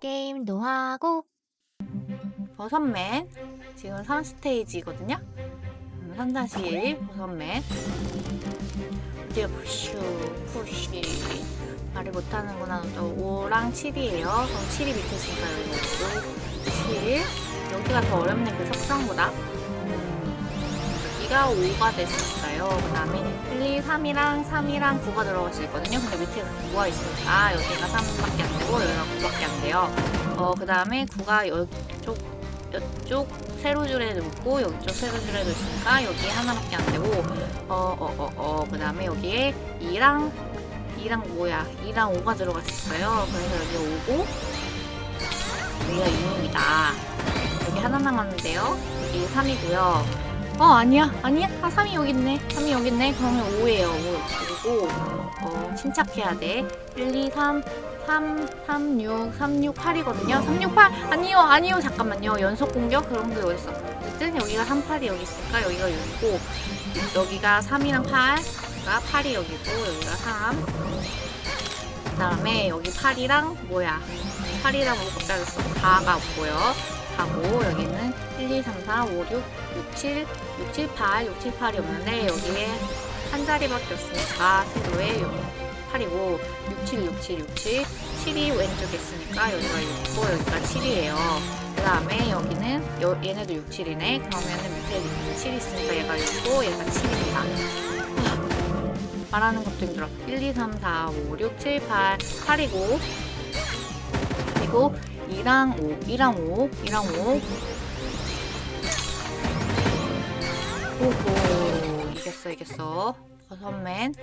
게임도 하고. 버섯맨. 지금 3스테이지거든요. 3-1 버섯맨. 이제 푸슈 푸시. 말을 못하는구나. 또 5랑 7이에요. 그럼 7이 밑에 있으니까 여기 있고. 7 여기가 더 어렵네 그 석상보다. 음, 여기가 5가 됐었어요. 그 다음에 1, 2, 3이랑 3이랑 9가 들어갈 수 있거든요. 근데 밑에 9가 있으니까 여기가 3밖에 안 되고 여기가 9밖에 안 돼요. 어, 그 다음에 9가 이쪽 이쪽 세로줄에 놓고 여기쪽 세로줄에도 있으니까 여기 하나밖에 안 되고 어 어 어 어 그 다음에 여기에 2랑 2랑 뭐야? 2랑 5가 들어갔었어요. 그래서 여기 5고 여기가 6입니다. 여기 하나 남았는데요. 여기 3이고요 어 아니야 아니야 아 3이 여기 있네 3이 여기 있네 그러면 5예요 5 그리고 어 침착해야 돼 1, 2, 3 3, 3, 6, 3, 6, 8이거든요. 3, 6, 8 아니요, 아니요, 잠깐만요. 연속 공격 그런 게 어딨어? 어쨌든 여기가 3, 8이 여기 있으니까 여기가 6이고 여기가 3이랑 8가 8이 여기고 여기가 3. 그다음에 여기 8이랑 뭐야? 8이랑 뭐 갑자기 써 4가 없고요. 4고 여기는 1, 2, 3, 4, 5, 6, 6, 7, 6, 7, 8, 6, 7, 8이 없는데 여기에 한 자리밖에 없으니까 세로에 8이고 6, 7, 6, 7, 6, 7 7이 왼쪽에 있으니까 여기가 6고 여기가 7이에요. 그 다음에 여기는 여, 얘네도 6, 7이네. 그러면은 밑에 7이 있으니까 얘가 6고 얘가 7입니다. 말하는 것도 힘들어. 1, 2, 3, 4, 5, 6, 7, 8 8이고 그리고 2랑 5 2랑 5 2랑 5 오호 이겼어 이겼어 버섯맨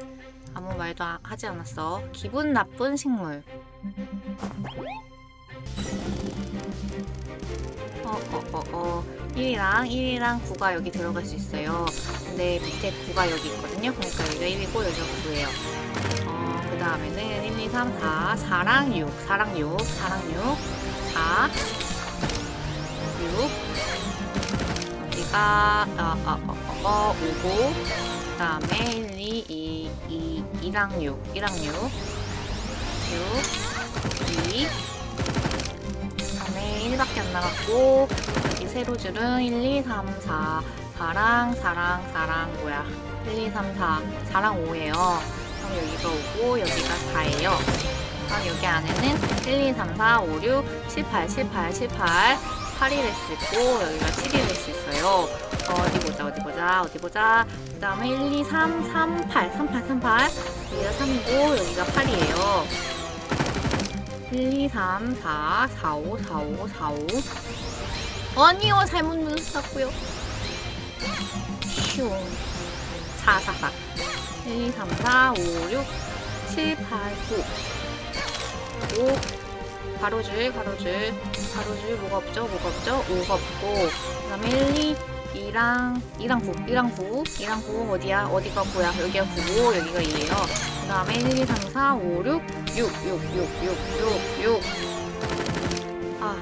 아무 말도 아- 하지 않았어. 기분 나쁜 식물. 어, 어, 어, 어. 1이랑 1이랑 9가 여기 들어갈 수 있어요. 근데 밑에 9가 여기 있거든요. 그러니까 여기가 1이고 여기가 9예요. 어, 그 다음에는 1, 2, 3, 4. 4랑 6. 4랑 6. 4랑 6. 4. 6. 여기가, 어, 어, 어, 어, 어 5고. 그 다음에 1, 2, 2, 2, 2랑 6, 1랑 6, 6, 2. 그 다음에 1밖에 안 남았고, 여기 세로 줄은 1, 2, 3, 4, 4랑 4랑 4랑 뭐야? 1, 2, 3, 4, 4랑 5예요. 그럼 여기가 5고, 여기가 4예요. 그럼 여기 안에는 1, 2, 3, 4, 5, 6, 7, 8, 7, 8, 7, 8, 8이 될수 있고, 여기가 7이 될수 있어요. 어, 어디 보자, 어디 보자, 어디 보자. 그 다음에 1, 2, 3, 3, 8, 3, 8, 3, 8. 여기가 3이고, 여기가 8이에요. 1, 2, 3, 4, 4, 5, 4, 5, 4, 5. 아니요, 잘못 눌렀었고요. 슝. 4, 4, 4. 1, 2, 3, 4, 5, 6, 7, 8, 9. 5. 가로줄, 가로줄, 가로줄, 뭐가 없죠? 뭐가 없죠? 5가 없고, 그 다음에 1, 2, 2랑, 2랑 9, 2랑 9, 2랑 9 어디야? 어디가 9야? 여기가 9고, 여기가 2예요. 그 다음에 1, 2, 3, 4, 5, 6, 6, 6, 6, 6, 6, 6. 아,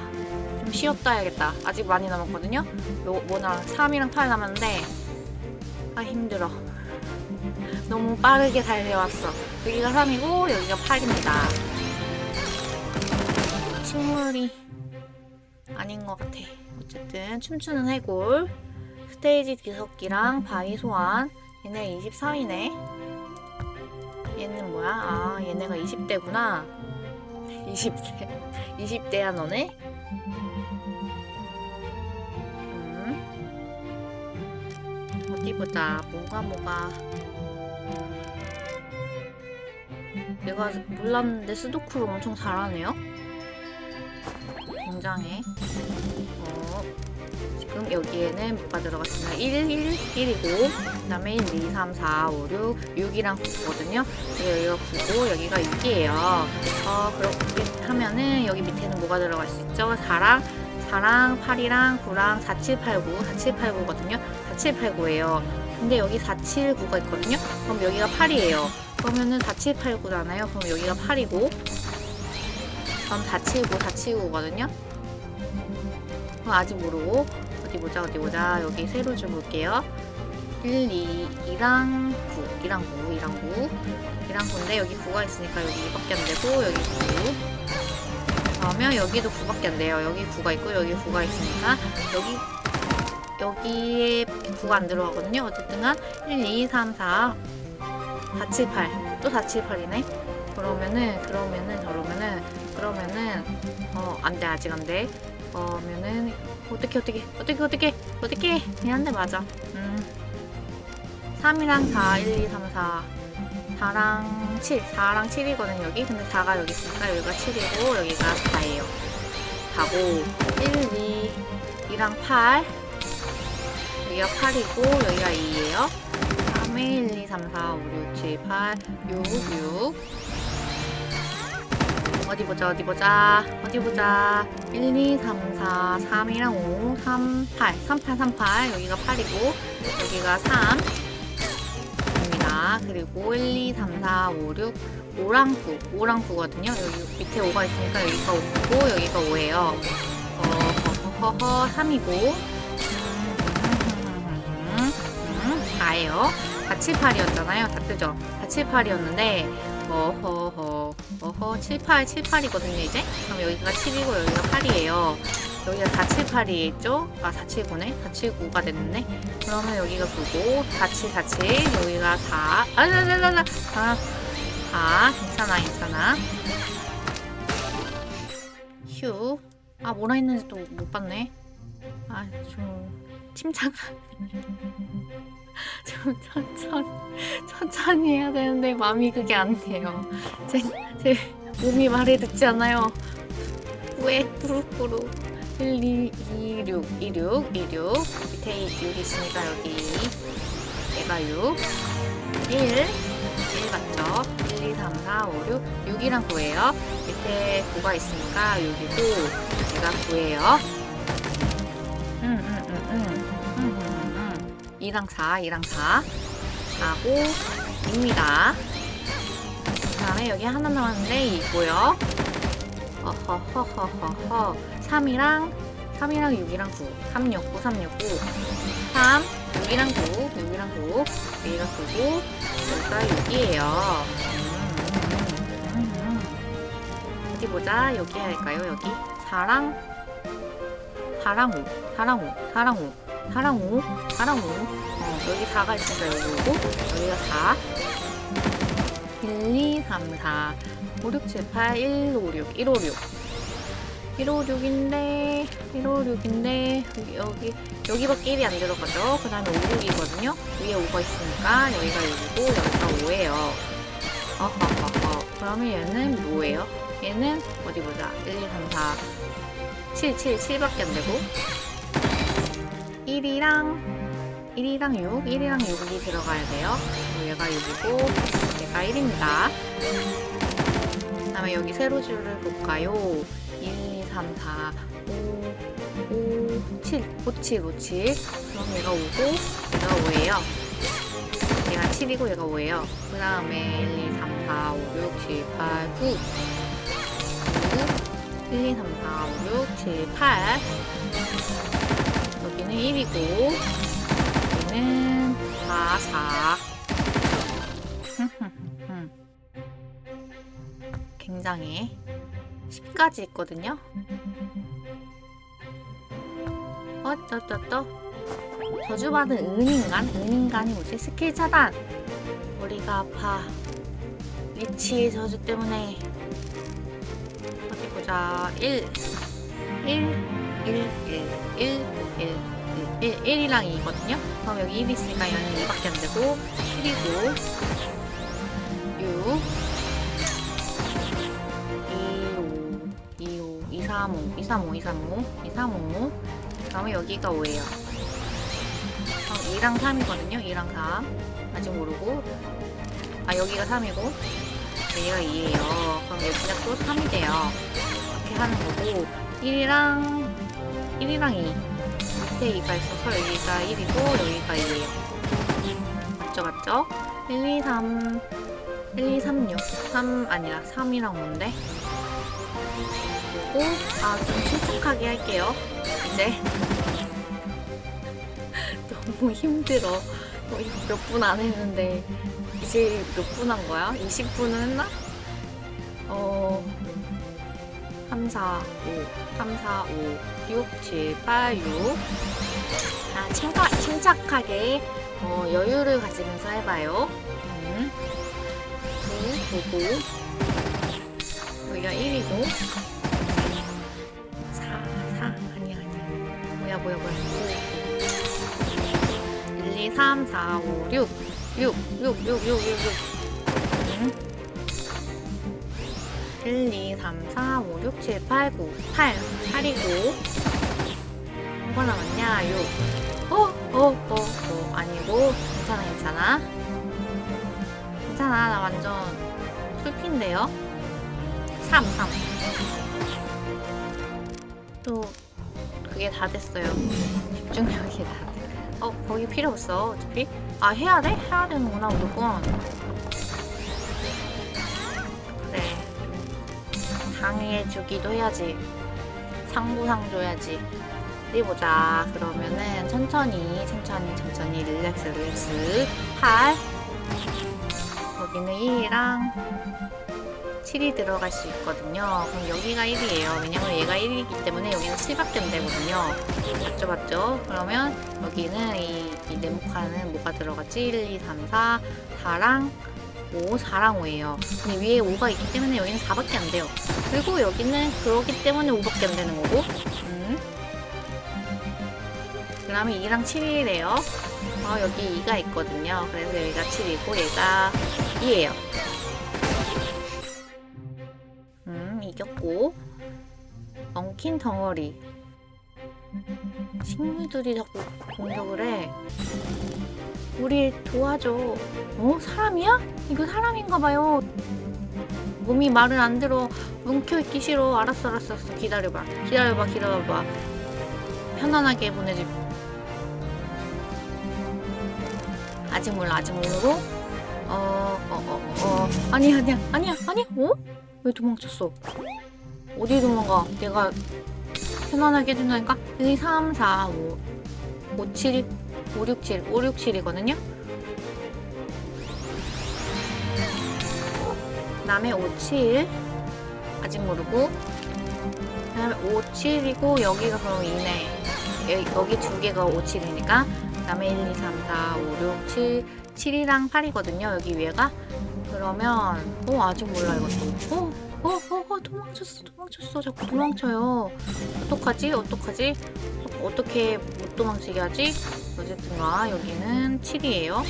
좀 쉬었다 해야겠다. 아직 많이 남았거든요? 요, 뭐나, 3이랑 8 남았는데, 아, 힘들어. 너무 빠르게 달려왔어. 여기가 3이고, 여기가 8입니다. 식물이 아닌 것 같아. 어쨌든 춤추는 해골, 스테이지 뒤섞기랑 바위 소환. 얘네 24이네. 얘는 뭐야? 아, 얘네가 20대구나. 20대. 20대야 너네? 음. 어디 보자. 뭐가 뭐가. 내가 몰랐는데 스도쿠를 엄청 잘하네요. 굉장해. 어, 지금 여기에는 뭐가 들어갔으면 1, 1, 1이고, 그 다음에 1, 2, 3, 4, 5, 6, 6이랑 9거든요. 여기가 9고, 여기가 6이에요. 어, 그렇게 하면은 여기 밑에는 뭐가 들어갈 수 있죠? 4랑, 4랑 8이랑 9랑 4, 7, 8, 9, 4, 7, 8, 9거든요. 4, 7, 8, 9예요. 근데 여기 4, 7, 9가 있거든요. 그럼 여기가 8이에요. 그러면은 4, 7, 8, 9잖아요. 그럼 여기가 8이고, 그럼 479, 479거든요. 어, 아직 모르고 어디 보자 어디 보자 여기 세로 좀 볼게요. 1, 2, 2랑 9, 2랑 9, 2랑 9, 2랑 9인데 여기 9가 있으니까 여기 2밖에 안 되고 여기 9. 그러면 여기도 9밖에 안 돼요. 여기 9가 있고 여기 9가 있으니까 여기 여기에 9가 안 들어가거든요. 어쨌든간 1, 2, 3, 4, 4, 7, 8. 또 4, 7, 8이네. 그러면은 그러면은 저러면은 그러면은 어 안돼 아직 안 돼. 그러면은 어떻게 어떻게 어떻게 어떻게 어떻게 그냥 한 대 맞아. 음. 3이랑 4, 1, 2, 3, 4. 4랑 7, 4랑 7이거든 여기. 근데 4가 여기 있으니까 여기가 7이고 여기가 4예요. 4고 1, 2, 2랑 8. 여기가 8이고 여기가 2예요. 3에 1, 2, 3, 4, 5, 6, 7, 8, 6, 6. 어디 보자 어디 보자 어디 보자 1, 2, 3, 4, 3이랑 5, 3, 8, 3, 8, 3, 8 여기가 8이고 여기가 3 입니다. 그리고 1, 2, 3, 4, 5, 6, 5랑 9, 5랑 9거든요. 여기 밑에 5가 있으니까 여기가 5고 여기가 5예요. 어, 허허허 3이고 음, 4예요. 4, 7, 8이었잖아요. 다 뜨죠? 4, 7, 8이었는데 어허허 어허 7, 8, 7, 8이거든요 이제. 그럼 여기가 7이고 여기가 8이에요. 여기가 4, 7, 8이 있죠? 아, 4, 7, 9네? 4, 7, 9가 됐네? 그러면 여기가 9고, 4, 7, 4, 7, 여기가 4. 아, 라, 라, 라, 라. 아, 4. 괜찮아, 괜찮아. 휴. 아, 뭐라 했는지 또 못 봤네. 아, 좀, 침착. 좀 천천히, 해야 되는데, 마음이 그게 안 돼요. 제, 제 몸이 말을 듣지 않아요. 왜, 꾸룩꾸룩. 1, 2, 2, 6, 2, 6, 2, 6. 밑에 6 있으니까 여기 얘가 6. 1, 1 맞죠? 1, 2, 3, 4, 5, 6. 6이랑 9예요. 밑에 9가 있으니까 6이고 얘가 9예요. 음, 음, 음, 음. 음, 음, 음. 2랑 4, 2랑 4. 4고 입니다. 그 다음에 여기 하나 남았는데 이고요. 어허허허허허. 3이랑 3이랑 6이랑 9 3, 6, 9, 3, 6, 9 3, 6이랑 9 6이랑 9 여기가 9고 여기가 6이에요. 음, 음, 음. 어디 보자. 여기 할까요? 여기? 4랑? 4랑 5 4랑 5 4랑 5 4랑 5 4랑 5 어, 여기 4가 있으니까 여기 5고 여기가 4 1, 2, 3, 4 5, 6, 7, 8, 1, 5, 6, 1, 5, 6. 1, 5, 6인데, 1, 5, 6인데, 여기, 여기, 여기밖에 1이 안 들어가죠? 그 다음에 5, 6이거든요? 위에 5가 있으니까, 여기가 6이고, 여기가 5예요. 어허허허. 그러면 얘는 뭐예요? 얘는, 어디 보자. 1, 2, 3, 4, 7, 7, 7밖에 안 되고. 1이랑, 1이랑 6, 1이랑 6이 들어가야 돼요. 얘가 6이고, 얘가 1입니다. 그다음에 여기 세로줄을 볼까요? 1, 2, 3, 4, 5, 5, 7, 5, 7, 5, 7. 그럼 얘가 5고 얘가 5예요. 얘가 7이고 얘가 5예요. 그 다음에 1, 2, 3, 4, 5, 6, 7, 8, 9. 9. 1, 2, 3, 4, 5, 6, 7, 8. 여기는 1이고 여기는 4, 4. 음. 굉장히 10까지 있거든요. 어쩌쩌쩌 저주받은 은인간? 은인간이 뭐지? 스킬 차단! 머리가 아파. 리치의 저주 때문에 어디 보자. 1 1 1 1 1 1 1 1 1이랑 2거든요. 그럼 여기 1 있으니까 얘는 2밖에 안 되고 1이고 6 2, 5, 2, 5, 2, 3, 5, 2, 3, 5, 2, 3, 5, 2, 3, 5. 그다음에 여기가 5예요. 그럼 2랑 3이거든요. 2랑 3. 아직 모르고. 아, 여기가 3이고, 여기가 2예요. 그럼 여기가 또 3이 돼요. 이렇게 하는 거고, 1이랑, 1이랑 2. 밑에 2가 있어서 여기가 1이고, 여기가 2예요. 맞죠, 맞죠? 1, 2, 3, 1, 2, 3, 6. 3 아니라 3이랑 5인데. 그리고 아좀 침착하게 할게요. 이제 너무 힘들어. 어, 몇분 안 했는데 이제 몇 분 한 거야? 20분은 했나? 어 3, 4, 5, 3, 4, 5, 6, 7, 8, 6. 아, 침착, 침착하게 어, 여유를 가지면서 해봐요. 음. 9, 9, 9. 여기가 1이고. 4, 4. 아니야, 아니야. 뭐야, 뭐야, 뭐야. 9. 1, 2, 3, 4, 5, 6. 6, 6, 6, 6, 6, 6. 1, 2, 3, 4, 5, 6, 7, 8, 9. 8. 8이고. 뭐가 남았냐? 6. 어, 어, 어, 어. 아니고. 괜찮아, 괜찮아. 괜찮아. 나 완전 풀피인데요? 3, 3. 또, 그게 다 됐어요. 집중력이 다 돼. 어, 거기 필요 없어. 어차피. 아, 해야 돼? 해야 되는구나, 무조건. 당해주기도 해야지. 상부상 줘야지. 어디 보자. 그러면은 천천히, 천천히, 천천히, 릴렉스, 릴렉스. 8. 여기는 1이랑 7이 들어갈 수 있거든요. 그럼 여기가 1이에요. 왜냐면 얘가 1이기 때문에 여기는 7밖에 안 되거든요. 맞죠, 맞죠? 그러면 여기는 이, 이 네모칸은 뭐가 들어갔지? 1, 2, 3, 4, 4랑 5, 4랑 5예요. 근데 위에 5가 있기 때문에 여기는 4밖에 안 돼요. 그리고 여기는 그러기 때문에 5밖에 안 되는 거고. 음. 그 다음에 2랑 7이래요. 어, 여기 2가 있거든요. 그래서 여기가 7이고 얘가 2예요. 음, 이겼고. 엉킨 덩어리. 식물들이 자꾸 공격을 해. 우리 도와줘. 어? 사람이야? 이거 사람인가 봐요. 몸이 말을 안 들어. 뭉켜있기 싫어. 알았어, 알았어, 알았어. 기다려봐. 기다려봐, 기다려봐. 편안하게 보내지. 아직 몰라, 아직 모르고. 어, 어, 어, 어. 아니야, 아니야, 아니야, 아니야. 어? 왜 도망쳤어? 어디 도망가? 내가 편안하게 해준다니까? 1, 2, 3, 4, 5, 5, 7, 5, 6, 7, 5, 6, 7이거든요? 그 다음에 5, 7. 아직 모르고. 그 다음에 5, 7이고, 여기가 그럼 2네. 여기 두 개가 5, 7이니까. 그 다음에 1, 2, 3, 4, 5, 6, 7. 7이랑 8이거든요. 여기 위에가. 그러면, 어, 아직 몰라, 이것도. 어, 어, 어, 어, 도망쳤어, 도망쳤어. 자꾸 도망쳐요. 어떡하지? 어떡하지? 어떻게 못 도망치게 하지? 어쨌든가, 여기는 7이에요.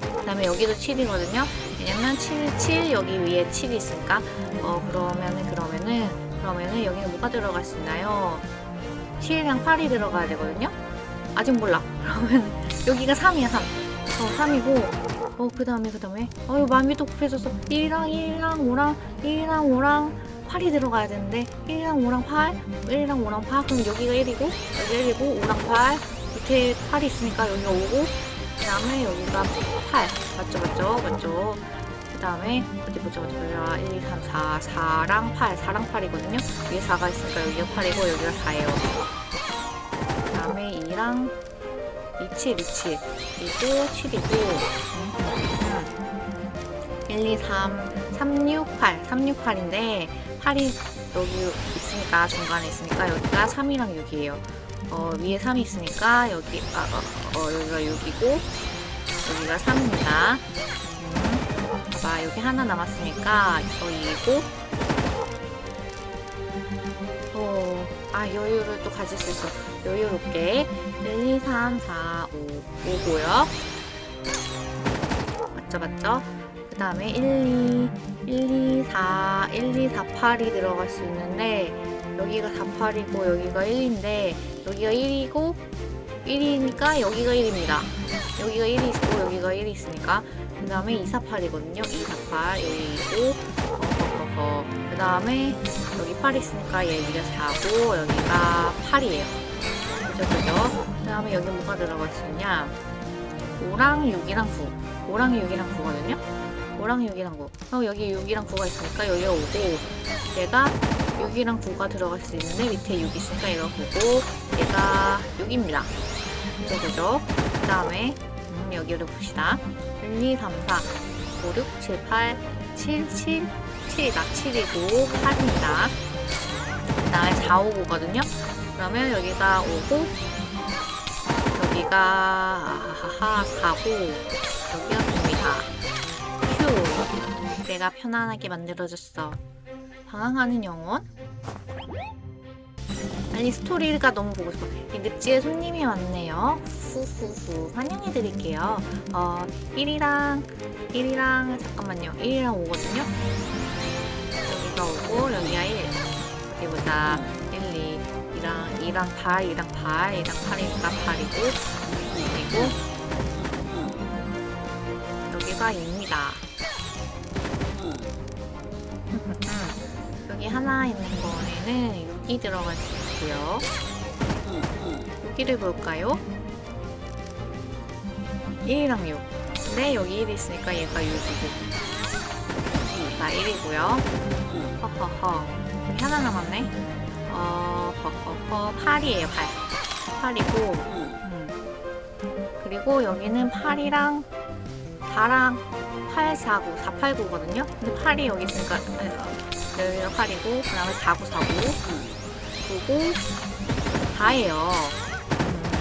그 다음에 여기도 7이거든요. 왜냐면 7, 7, 여기 위에 7이 있으니까. 어, 그러면은, 그러면은, 그러면은 여기는 뭐가 들어갈 수 있나요? 7이랑 8이 들어가야 되거든요. 아직 몰라. 그러면 여기가 3이야, 3. 어, 3이고. 어, 그 다음에, 그 다음에. 어, 이거 마음이 또 급해졌어. 1이랑 1이랑 5랑, 1이랑 5랑 8이 들어가야 되는데, 1이랑 5랑 8, 1이랑 5랑 8. 그럼 여기가 1이고, 여기가 1이고, 5랑 8. 밑에 8이 있으니까 여기가 5고, 그 다음에 여기가 8. 맞죠, 맞죠, 맞죠. 그 다음에, 어디 보자, 어디 보자. 1, 2, 3, 4. 4랑 8. 4랑 8이거든요. 위에 4가 있으니까 여기가 8이고, 여기가 4예요. 그 다음에 2랑 27, 27. 그리고 7이고. 1, 2, 3, 3, 6, 8. 3, 6, 8인데, 8이 여기 있으니까, 중간에 있으니까, 여기가 3이랑 6이에요. 어, 위에 3이 있으니까, 여기, 아, 어, 어, 여기가 6이고, 여기가 3입니다. 음, 여기 하나 남았으니까, 이거 2이고, 어, 아, 여유를 또 가질 수 있어. 여유롭게. 1, 2, 3, 4, 5, 5고요. 맞죠, 맞죠? 그 다음에 1, 2, 1, 2, 4, 1, 2, 4, 8이 들어갈 수 있는데, 여기가 4, 8이고, 여기가 1인데, 여기가 1이고, 1이니까 여기가 1입니다. 여기가 1이 있고, 여기가 1이 있으니까. 그 다음에 2, 4, 8이거든요. 2, 4, 8, 여기 있고, 어허허허. 그 다음에 여기 8이 있으니까 여기가 4고, 여기가 8이에요. 그죠, 그죠? 그 다음에 여기 뭐가 들어갈 수 있냐? 5랑 6이랑 9. 5랑 6이랑 9거든요? 5랑 6이랑 9. 어, 여기 6이랑 9가 있으니까 여기가 5고, 얘가 6이랑 9가 들어갈 수 있는데 밑에 6이 있으니까 얘가 9고, 얘가 6입니다. 그죠, 그죠? 그 다음에, 음, 여기를 봅시다. 1, 2, 3, 4, 5, 6, 7, 8, 7, 7, 7이다. 7이고 8입니다. 그 다음에 4, 5, 9거든요. 그러면 여기가 5고 여기가 아하하 4고 여기가 9입니다. 휴. 내가 편안하게 만들어줬어. 방황하는 영혼? 아니 스토리가 너무 보고 싶어. 이 늪지에 손님이 왔네요. 후후후 환영해 드릴게요. 어 1이랑 1이랑 잠깐만요. 1이랑 5거든요. 여기가 5고 여기가 1. 어디 보자. 1, 2, 2랑 2랑 8, 2랑 8, 2랑 8이니까 8이고 그리고 여기가 2입니다. 여기 하나 있는 거에는 6이 들어갈 수 있고요. 6기를 볼까요? 1이랑 6. 근데 여기 1이 있으니까 얘가 6이고. 자, 1이고요. 허허허. 여기 하나 남았네. 어, 허허허. 8이에요, 8. 8이고. 음. 그리고 여기는 8이랑 4랑 8, 4, 9, 4, 8, 9거든요. 근데 8이 여기 있으니까 여기가 8이고 그 다음에 4, 9, 4, 9 9고 4예요.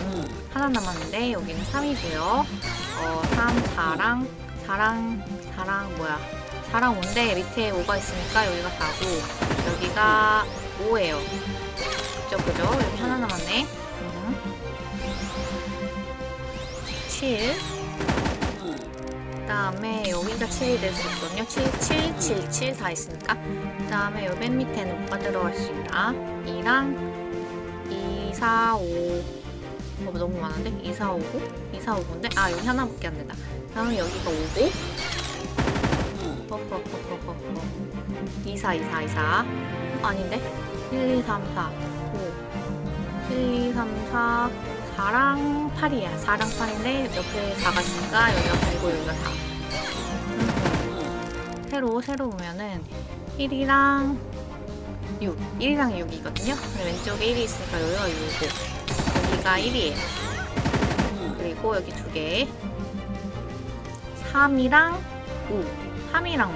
음, 하나 남았는데 여기는 3이고요. 어, 3, 4랑 4랑 4랑 뭐야 4랑 5인데 밑에 5가 있으니까 여기가 4고 여기가 5예요. 그죠 그죠? 여기 하나 남았네. 음. 7그 다음에 여기가 7이 될 수 있거든요. 7, 7, 7, 7 다 있으니까. 그 다음에 요맨 밑에는 뭐가 들어갈 수 있나? 2랑 2, 4, 5. 어, 너무 많은데? 2, 4, 5, 9? 2, 4, 5, 9인데? 아, 여기 하나밖에 안 된다. 그다음에 여기가 5고. 허허허허허. 2, 4, 2, 4, 2, 4. 어, 아닌데? 1, 2, 3, 4, 5. 1, 2, 3, 4. 4랑 8이야. 4랑 8인데 옆에 4가 있으니까 여기가 9고 여기가 4. 음. 새로 새로 보면은 1이랑 6, 1이랑 6이거든요. 근데 왼쪽에 1이 있으니까 여기가 6이고 여기가 1이에요. 그리고 여기 두 개. 3이랑 5, 3이랑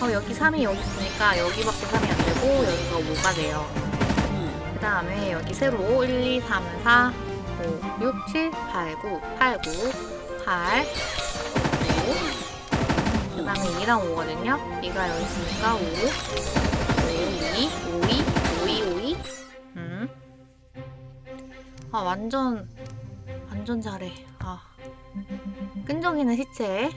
5. 어, 여기 3이 여기 있으니까 여기밖에 3이 안 되고 여기가 5가 돼요. 그 다음에 여기 세로 1, 2, 3, 4, 5, 6, 7, 8, 9, 8, 9, 8, 9. 그 다음에 2랑 5거든요. 2가 여기 있으니까 5, 5, 2, 5, 2, 5, 2, 5, 2. 음. 아, 완전, 완전 잘해. 아. 끈적이는 시체.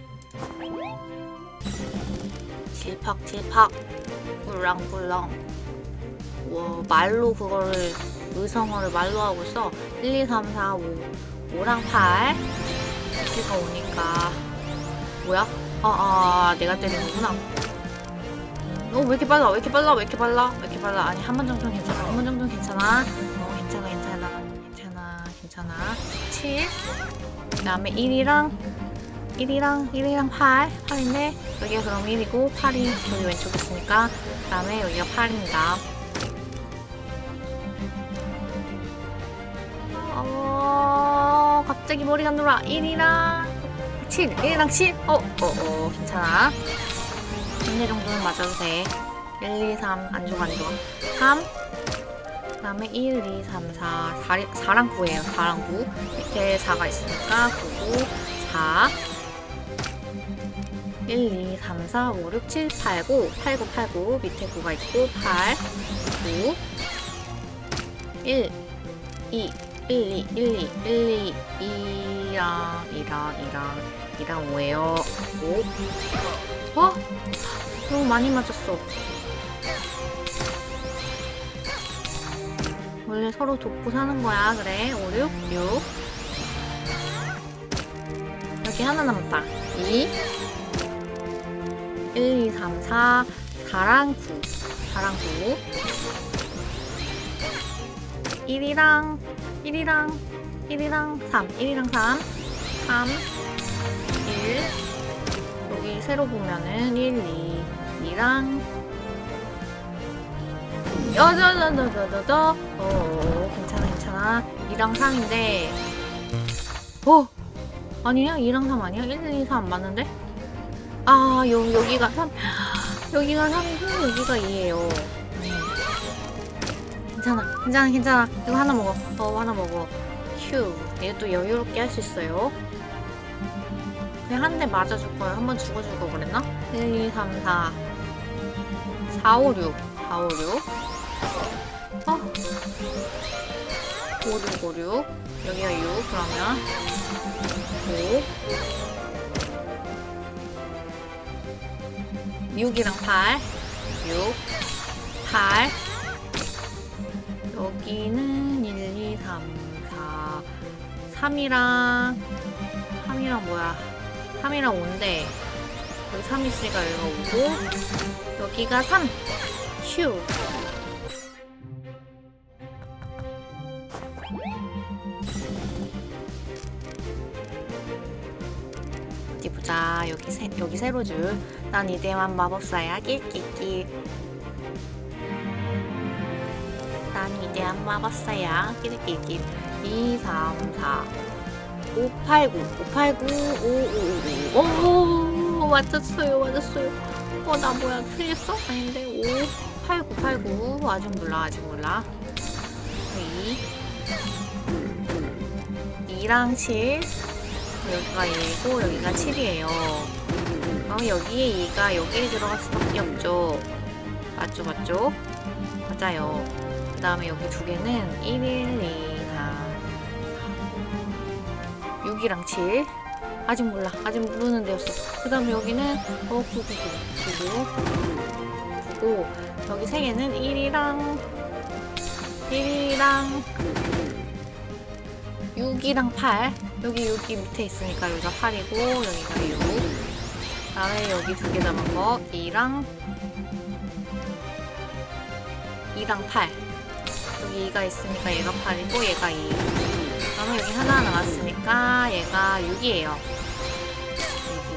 질팍질팍. 꿀랑꿀랑. 와, 말로 그거를 의성어를 말로 하고 있어. 1, 2, 3, 4, 5. 5랑 8. 이가 오니까. 뭐야? 아, 아, 내가 때린 거구나. 어, 왜 이렇게 빨라? 왜 이렇게 빨라? 왜 이렇게 빨라? 왜 이렇게 빨라? 아니, 한 번 정도는 괜찮아. 한 번 정도는 괜찮아. 어, 괜찮아, 괜찮아. 괜찮아, 괜찮아. 7. 그 다음에 1이랑 1이랑 1이랑 8. 8인데, 여기가 그럼 1이고, 8이 저기 왼쪽에 있으니까, 그 다음에 여기가 8입니다. 어, 갑자기 머리가 놀아. 1이랑 7. 1이랑 7. 어, 어, 어, 괜찮아. 1개 정도는 맞아도 돼. 1, 2, 3. 안 좋아, 안 좋아. 3. 그 다음에 1, 2, 3, 4. 4, 4랑 9예요. 4랑 9. 밑에 4가 있으니까 9, 9, 4. 1, 2, 3, 4, 5, 6, 7, 8, 9. 8, 9, 8, 9. 밑에 9가 있고 8, 9. 1, 2, 1, 2, 1, 2, 1, 2, 2랑 2랑 2랑 2랑 5예요. 5. 어? 너무 많이 맞았어. 원래 서로 돕고 사는 거야. 그래. 5, 6, 6. 여기 하나 남았다. 2. 1, 2, 3, 4. 4랑 9. 4랑 9. 1이랑 1이랑 1이랑 3, 1이랑 3, 3, 1. 여기 세로 보면은 1, 2, 2랑 여저저저저저 어 괜찮아 괜찮아 2랑 3인데 어 아니야 2랑 3 아니야 1, 2, 3 맞는데 아 여, 여기가 3 여기가 3이고 여기가 2예요. 괜찮아, 괜찮아, 괜찮아. 이거 하나 먹어. 어, 하나 먹어. 휴. 얘도 여유롭게 할 수 있어요. 그냥 한대 맞아줄 거야. 한 번 죽어줄 거 그랬나? 1, 2, 3, 4. 4, 5, 6. 4, 5, 6. 어. 5, 6, 5, 6. 여기가 6. 그러면 5. 6이랑 8. 6. 8. 여기는 1, 2, 3, 4. 3이랑 3이랑 뭐야? 3이랑 5인데 여기 3 있으니까 여기가 5고 여기가 3. 휴. 어디 보자. 여기 세, 여기 세로 줄. 난 이대만 마법사야. 낄낄낄. 난 이대한 마법사야. 낄낄낄. 2, 3, 4. 5, 8, 9. 5, 8, 9. 5, 5, 5. 오, 맞췄어요. 맞았어요. 어, 나 뭐야. 틀렸어? 아닌데. 5, 8, 9, 8, 9. 아직 몰라. 아직 몰라. 2. 2랑 7. 여기가 2고 여기가 7이에요. 그럼 여기에 2가 여기에 들어갈 수밖에 없죠. 맞죠, 맞죠? 맞아요. 그 다음에 여기 두 개는 1, 1, 2, 4, 6이랑 7. 아직 몰라. 아직 모르는 데였어. 그 다음에 여기는 어, 9, 9, 9, 9, 9. 여기 세 개는 1이랑 1이랑 6이랑 8 여기 여기 밑에 있으니까 여기가 8이고 여기가 6 그다음에 여기 두 개 남은 거 2랑 2랑 8 여기 2가 있으니까 얘가 8이고 얘가 2그 다음에 여기 하나 남았으니까 얘가 6이에요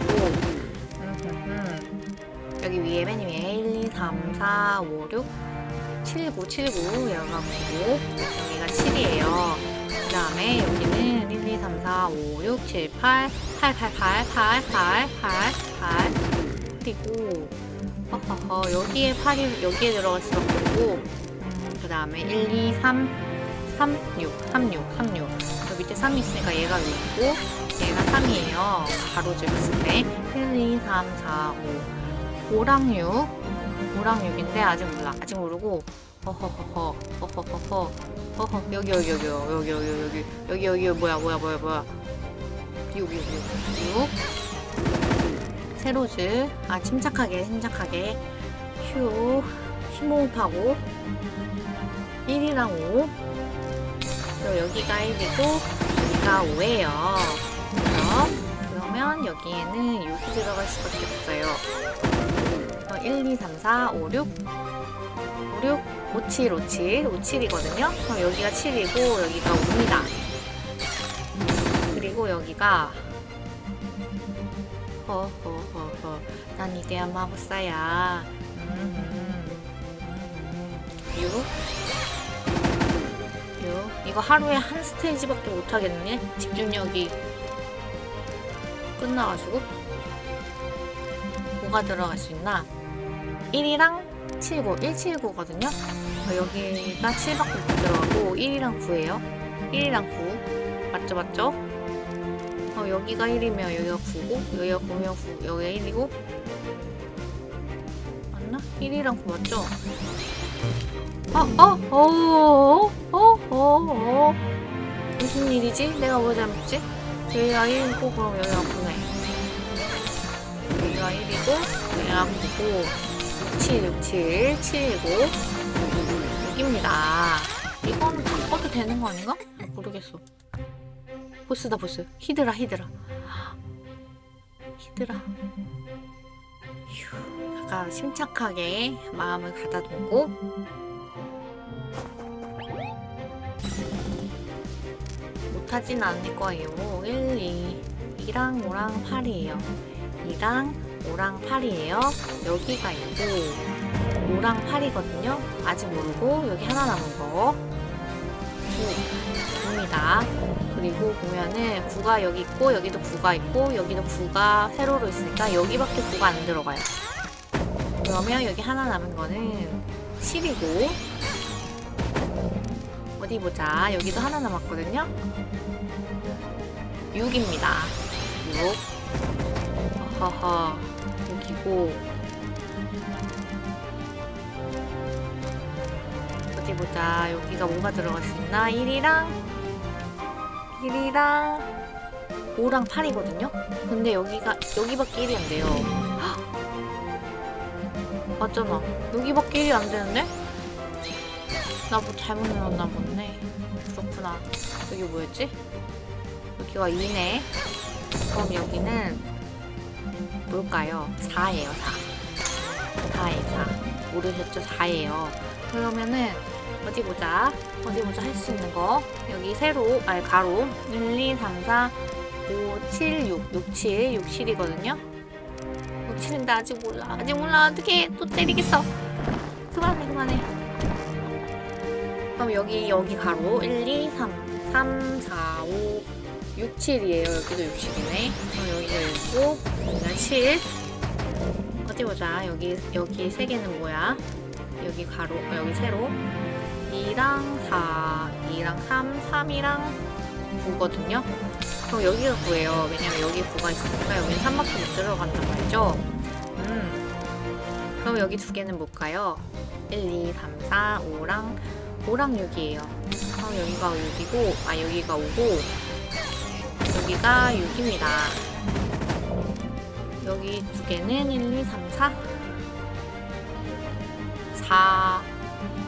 6이고 여기 위에 맨 위에 1, 2, 3, 4, 5, 6 7, 9, 7, 9 여기가 9 여기가 7이에요 그 다음에 여기는 1, 2, 3, 4, 5, 6, 7, 8, 8, 8, 8, 8, 8, 8, 8. 그리고, 허허허, 여기에 8이, 여기에 없고, 음, 그 다음에 1, 2, 3, 3, 6, 3, 6, 3, 6. 여기 밑에 3이 있으니까 얘가 6이고, 얘가 3이에요. 가로줄 했을 때. 1, 2, 3, 4, 5. 5랑 6. 5랑 6인데 아직 몰라. 아직 모르고, 허허허허, 허허허허. 어허 여기 여기 여기 여기 여기 여기 여기 여기 뭐야 뭐야 뭐야 뭐야 6 6 6 6 세로즈 아 침착하게 침착하게 휴 심호흡하고 1이랑 5 그리고 여기가 1이고 여기가 5예요. 그래서 그러면 여기에는 6이 들어갈 수밖에 없어요. 어, 1, 2, 3, 4, 5, 6 5, 6 57, 57, 57이거든요. 그럼 여기가 7이고 여기가 5입니다. 그리고 여기가 허허허허. 난 이대한 마법사야. 음, 음, 6 6 이거 하루에 한 스테이지밖에 못 하겠네. 집중력이 끝나가지고 뭐가 들어갈 수 있나? 1이랑 79, 179거든요. 어, 여기가 7밖에 못 들어가고 1이랑 9예요. 1이랑 9. 맞죠, 맞죠? 어, 여기가 1이면 여기가 9고 여기가 9면 9, 여기가 1이고 맞나? 1이랑 9 맞죠? 어, 어, 어, 어, 어, 어, 어. 무슨 일이지? 내가 뭐 잘못지? 여기가 1이고 그럼 여기가 9네. 여기가 1이고 여기가 9고 7, 6, 7, 7이고 6입니다. 이거는 바꿔도 되는 거 아닌가? 모르겠어. 보스다 보스. 히드라 히드라. 히드라. 휴, 약간 침착하게 마음을 가다듬고 못하진 않을 거예요. 1, 2, 2랑 5랑 8이에요. 2랑 5랑 8이에요. 여기가 있고 5랑 8이거든요. 아직 모르고 여기 하나 남은 거 9, 9입니다. 그리고 보면은 9가 여기 있고 여기도 9가 있고 여기도 9가 세로로 있으니까 여기밖에 9가 안 들어가요. 그러면 여기 하나 남은 거는 7이고 어디 보자. 여기도 하나 남았거든요. 6입니다. 6. 허허. 여기고 어디 보자. 여기가 뭐가 들어갈 수 있나? 1이랑 1이랑 5랑 8이거든요. 근데 여기가 여기밖에 1이 안 돼요. 맞잖아. 여기밖에 1이 안 되는데? 나 뭐 잘못 눌렀나 보네. 그렇구나. 여기 뭐였지? 여기가 2네. 그럼 여기는 뭘까요? 4예요, 4. 4에 4. 모르셨죠? 4예요. 그러면은 어디 보자. 어디 보자 할 수 있는 거. 여기 세로, 아니 가로. 1, 2, 3, 4, 5, 7, 6, 6, 7, 6, 7이거든요. 6, 7인데 아직 몰라. 아직 몰라. 어떻게 또 때리겠어. 그만해, 그만해. 그럼 여기, 여기 가로. 1, 2, 3, 3, 4, 5, 6, 7이에요. 여기도 6, 7이네. 그럼 여기가 6, 여기가 7. 어디 보자. 여기, 여기 세 개는 뭐야? 여기 가로, 어, 여기 세로. 2랑 4, 2랑 3, 3이랑 9거든요. 그럼 여기가 9예요. 왜냐면 여기 9가 있으니까 여기는 3밖에 못 들어간단 말이죠. 음. 그럼 여기 두 개는 뭘까요? 1, 2, 3, 4, 5랑 5랑 6이에요. 그럼 여기가 6이고, 아 여기가 5고 여기가 6입니다. 여기 두 개는 1, 2, 3, 4 4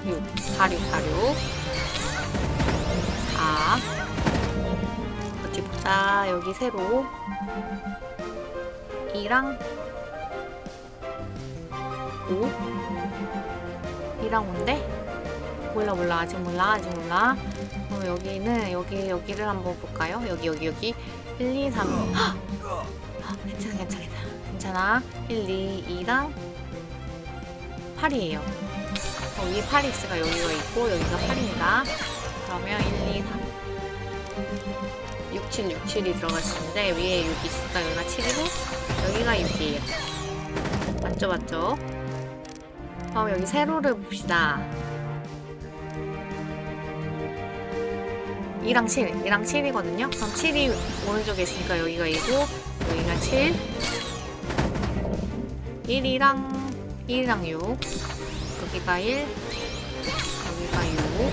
6 4 6 4 6 4 어디 보 자 여기 세로. 2랑 5 2랑 5인데 몰라 몰라. 아직 몰라 아직 몰라. 그럼 여기는 여기 여기를 한번 볼까요? 여기 여기 여기. 1 2 3 헉! 헉, 괜찮아 괜찮아 괜찮아. 1 2 2랑 8이에요. 어, 위에 8x가 여기가 있고 여기가 8입니다. 그러면 1, 2, 3 6, 7, 6, 7이 들어갈 수 있는데 위에 6이 있으니까 여기가 7이고 여기가 6이에요. 맞죠 맞죠? 그럼 여기 세로를 봅시다. 2랑 7, 2랑 7이거든요. 그럼 7이 오른쪽에 있으니까 여기가 2고 여기가 7 1이랑 1이랑 6 여기가 1, 여기가 6.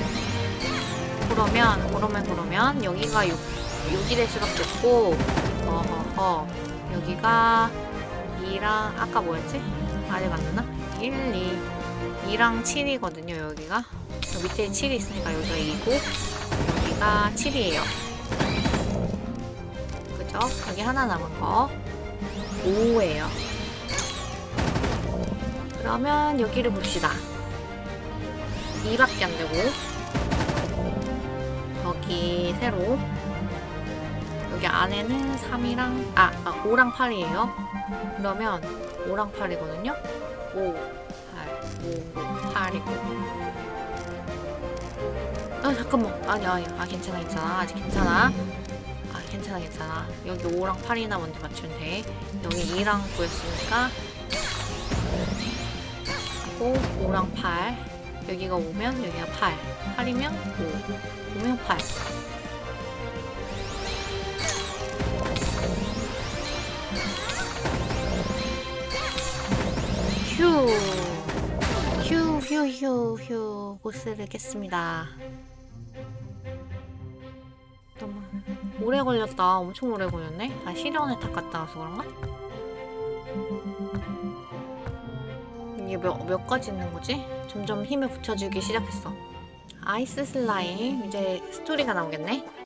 그러면, 그러면, 그러면, 여기가 6, 6이 될 수밖에 없고, 어허허. 여기가 2랑, 아까 뭐였지? 안 났나? 1, 2. 2랑 7이거든요, 여기가. 저 밑에 7이 있으니까 여기가 2고, 여기가 7이에요. 그죠? 여기 하나 남은 거. 5예요. 그러면 여기를 봅시다. 2밖에 안 되고 여기 세로 여기 안에는 3이랑 아, 아 5랑 8이에요. 그러면 5랑 8이거든요. 5, 8, 5, 5, 8이고. 아 잠깐만. 아니 아니 아 괜찮아 괜찮아. 아직 괜찮아. 아 괜찮아 괜찮아. 여기 5랑 8이나 먼저 맞추면 돼. 여기 2랑 9였으니까. 하고 5랑 8 여기가 5면 여기가 8 8이면 5 5면 8 휴. 휴, 휴, 휴, 휴. 보스를 깼습니다. 너무 오래 걸렸다. 엄청 오래 걸렸네. 아, 시련을 탁 갔다 와서 그런가? 이게 몇, 몇 가지 있는 거지? 점점 힘을 붙여주기 시작했어. 아이스 슬라임. 이제 스토리가 나오겠네.